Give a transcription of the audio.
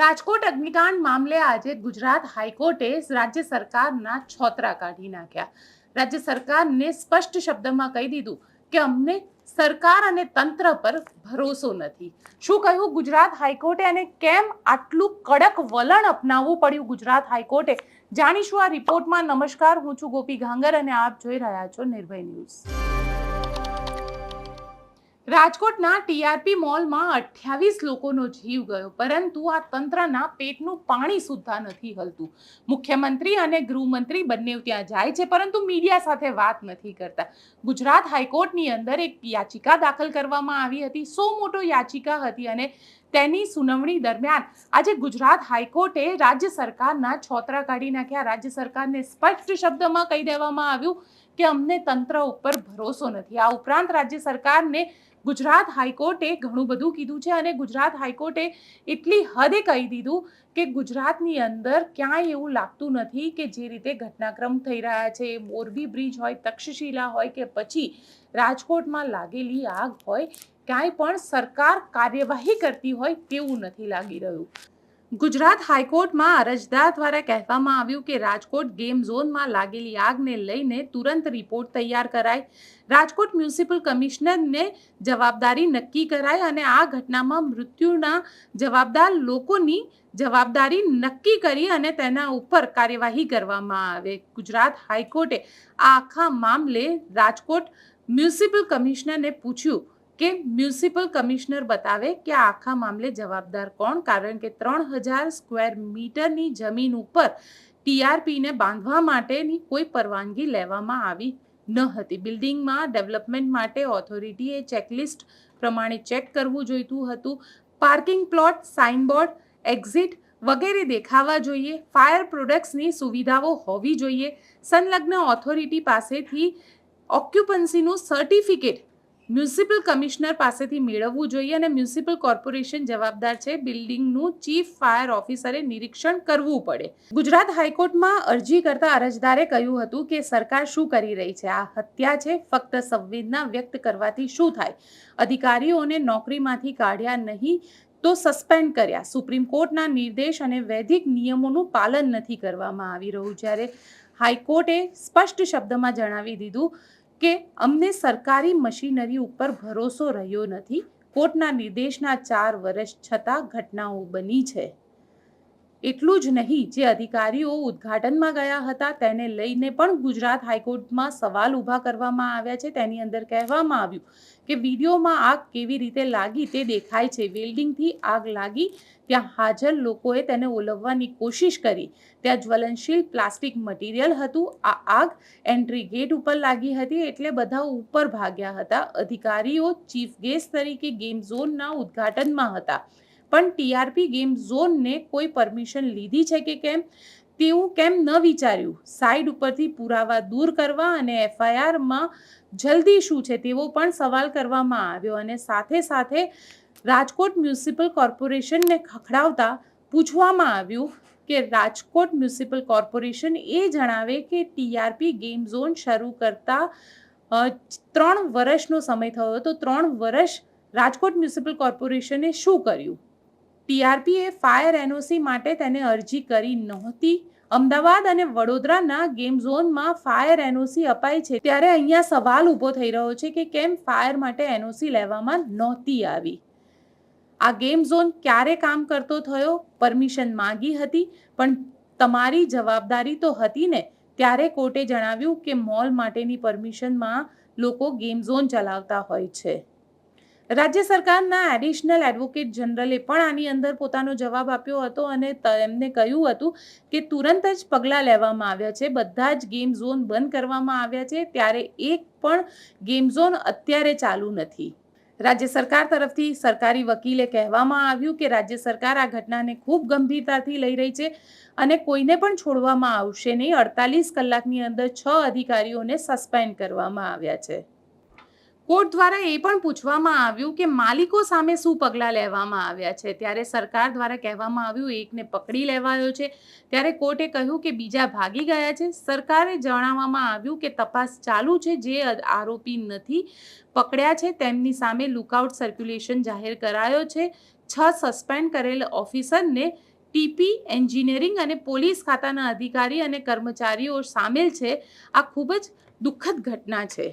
રાજકોટ અગ્નિકાંડ મામલે આજે ગુજરાત હાઈકોર્ટે રાજ્ય સરકારના છોતરા કાઢી નાખ્યા. રાજ્ય સરકારને સ્પષ્ટ શબ્દમાં કહી દીધું કે અમને સરકાર અને તંત્ર પર ભરોસો નથી. શું કહ્યું ગુજરાત હાઈકોર્ટે અને કેમ આટલું કડક વલણ અપનાવવું પડ્યું ગુજરાત હાઈકોર્ટે? જાણીશું આ રિપોર્ટમાં. નમસ્કાર, હું છું ગોપી ઘાંગર અને આપ જોઈ રહ્યા છો નિર્ભય ન્યૂઝ. રાજકોટના ટીઆરપી મોલમાં અઠ્યાવીસ લોકોનો જીવ ગયો, પરંતુ આ તંત્રના પેટનું પાણી સુદ્ધા નથી હલતું. મુખ્યમંત્રી અને ગૃહમંત્રી બંને ત્યાં જાય છે, પરંતુ મીડિયા સાથે વાત નથી કરતા. ગુજરાત હાઈકોર્ટની અંદર એક યાચિકા દાખલ કરવામાં આવી હતી, સો મોટો યાચિકા હતી અને તેની સુનાવણી દરમિયાન આજે ગુજરાત હાઈકોર્ટે રાજ્ય સરકારના છોતરા કાઢી નાખ્યા. રાજ્ય સરકારને સ્પષ્ટ શબ્દમાં કહી દેવામાં આવ્યું કે અમને તંત્ર ઉપર ભરોસો નથી. આ ઉપરાંત રાજ્ય સરકારને ગુજરાત હાઈકોર્ટે ઘણું બધું કીધું છે અને ગુજરાત હાઈકોર્ટે એટલી હદે કહી દીધું કે ગુજરાતની અંદર ક્યાંય એવું લાગતું નથી કે જે રીતે ઘટનાક્રમ થઈ રહ્યા છે, મોરબી બ્રિજ હોય, તક્ષશિલા હોય કે પછી રાજકોટમાં લાગેલી આગ હોય, ક્યાંય પણ સરકાર કાર્યવાહી કરતી હોય તેવું નથી લાગી રહ્યું. ગુજરાત હાઈકોર્ટમાં અરજદાર દ્વારા કહેવામાં આવ્યું કે રાજકોટ ગેમ ઝોનમાં લાગેલી આગને લઈને તુરંત રિપોર્ટ તૈયાર કરાય. રાજકોટ મ્યુનિસિપલ કમિશનરને જવાબદારી નક્કી કરાય અને આ ઘટનામાં મૃત્યુના જવાબદાર લોકોની જવાબદારી નક્કી કરી અને તેના ઉપર કાર્યવાહી કરવામાં આવે. ગુજરાત હાઈકોર્ટે આ આખા મામલે રાજકોટ મ્યુનિસિપલ કમિશનરને પૂછ્યું કે મ્યુનિસિપલ કમિશનર બતાવે કે આખા મામલે જવાબદાર કોણ? કારણ કે ત્રણ હજાર સ્ક્વેર મીટરની જમીન ઉપર ટીઆરપીને બાંધવા માટેની કોઈ પરવાનગી લેવામાં આવી ન હતી. બિલ્ડિંગમાં ડેવલપમેન્ટ માટે ઓથોરિટીએ ચેકલિસ્ટ પ્રમાણે ચેક કરવું જોઈતું હતું. પાર્કિંગ પ્લોટ, સાઇનબોર્ડ, એક્ઝિટ વગેરે દેખાવા જોઈએ. ફાયર પ્રોડક્ટ્સની સુવિધાઓ હોવી જોઈએ. સંલગ્ન ઓથોરિટી પાસેથી ઓક્યુપન્સીનું સર્ટિફિકેટ મ્યુનિસિપલ કમિશનર પાસેથી મેળવવું જોઈએ અને મ્યુનિસિપલ કોર્પોરેશન જવાબદાર છે. બિલ્ડિંગનું ચીફ ફાયર ઓફિસરે નિરીક્ષણ કરવું પડે. ગુજરાત હાઈકોર્ટમાં અરજી કરતા અરજદારે કહ્યું હતું કે સરકાર શું કરી રહી છે? આ હત્યા છે. ફક્ત સંવેદના વ્યક્ત કરવાથી શું થાય? અધિકારીઓને નોકરીમાંથી કાઢ્યા નહીં તો સસ્પેન્ડ કર્યા. સુપ્રીમ કોર્ટના નિર્દેશ અને વૈધિક નિયમોનું પાલન નથી કરવામાં આવી રહ્યું. જ્યારે હાઈકોર્ટે સ્પષ્ટ શબ્દમાં જણાવી દીધું કે અમને સરકારી મશીનરી ઉપર ભરોસો રહ્યો નથી. કોર્ટના નિર્દેશના ચાર વર્ષ છતાં ઘટનાઓ બની છે. એટલું જ નહીં, જે અધિકારીઓ ઉદ્ઘાટનમાં ગયા હતા તેને લઈને પણ ગુજરાત હાઈકોર્ટમાં સવાલ ઊભા કરવામાં આવ્યા છે. તેની અંદર કહેવામાં આવ્યું કે વિડીયોમાં આગ કેવી રીતે લાગી તે દેખાય છે. વેલ્ડિંગથી આગ લાગી ત્યાં હાજર લોકોએ તેને ઓલવવાની કોશિશ કરી. ત્યાં જ્વલનશીલ પ્લાસ્ટિક મટીરિયલ હતું. આ આગ એન્ટ્રી ગેટ ઉપર લાગી હતી એટલે બધા ઉપર ભાગ્યા હતા. અધિકારીઓ ચીફ ગેસ્ટ તરીકે ગેમ ઝોનના ઉદ્ઘાટનમાં હતા. પણ ટીઆરપી ગેમ ઝોનને કોઈ પરમિશન લીધી છે કે કેમ? તેવું કેમ ન વિચાર્યું? સાઈડ ઉપરથી પુરાવા દૂર કરવા અને એફઆઈઆરમાં જલ્દી શું છે તેવો પણ સવાલ કરવામાં આવ્યો અને સાથે સાથે રાજકોટ મ્યુનિસિપલ કોર્પોરેશનને ખખડાવતા પૂછવામાં આવ્યું કે રાજકોટ મ્યુનિસિપલ કોર્પોરેશન એ જણાવે કે ટીઆરપી ગેમ ઝોન શરૂ કરતા ત્રણ વર્ષનો સમય થયો તો ત્રણ વર્ષ રાજકોટ મ્યુનિસિપલ કોર્પોરેશને શું કર્યું? ટીઆરપીએ ફાયર એનઓસી માટે તેને અરજી કરી નહોતી. અમદાવાદ અને વડોદરાના ગેમ ઝોનમાં ફાયર એનઓસી અપાય છે. ત્યારે અહીંયા સવાલ ઊભો થઈ રહ્યો છે કે કેમ ફાયર માટે એનઓસી લેવામાં નહોતી આવી. આ ગેમ ઝોન ક્યારે કામ કરતો થયો? પરમિશન માંગી હતી, પણ તમારી જવાબદારી તો હતી ને. ત્યારે કોર્ટે જણાવ્યું કે મોલ માટેની પરમિશનમાં લોકો ગેમ ઝોન ચલાવતા હોય છે. રાજ્ય સરકારના એડિશનલ એડવોકેટ જનરલે પણ આની અંદર પોતાનો જવાબ આપ્યો હતો અને એમને કહ્યું હતું કે તુરંત જ પગલાં લેવામાં આવ્યા છે. બધા જ ગેમ ઝોન બંધ કરવામાં આવ્યા છે. ત્યારે એક પણ ગેમ ઝોન અત્યારે ચાલુ નથી. રાજ્ય સરકાર તરફથી સરકારી વકીલે કહેવામાં આવ્યું કે રાજ્ય સરકાર આ ઘટનાને ખૂબ ગંભીરતાથી લઈ રહી છે અને કોઈને પણ છોડવામાં આવશે નહીં. અડતાલીસ કલાકની અંદર છ અધિકારીઓને સસ્પેન્ડ કરવામાં આવ્યા છે. કોર્ટ દ્વારા એ પણ પૂછવામાં આવ્યું કે માલિકો સામે શું પગલાં લેવામાં આવ્યા છે. ત્યારે સરકાર દ્વારા કહેવામાં આવ્યું, એકને પકડી લેવાયો છે. ત્યારે કોર્ટે કહ્યું કે બીજા ભાગી ગયા છે. સરકારે જણાવવામાં આવ્યું કે તપાસ ચાલુ છે. જે આરોપી નથી પકડ્યા છે, તેમની સામે લુકઆઉટ સર્ક્યુલેશન જાહેર કરાયો છે. છ સસ્પેન્ડ કરેલ ઓફિસરને ટીપી, એન્જિનિયરિંગ અને પોલીસ ખાતાના અધિકારી અને કર્મચારીઓ સામેલ છે. આ ખૂબ જ દુઃખદ ઘટના છે.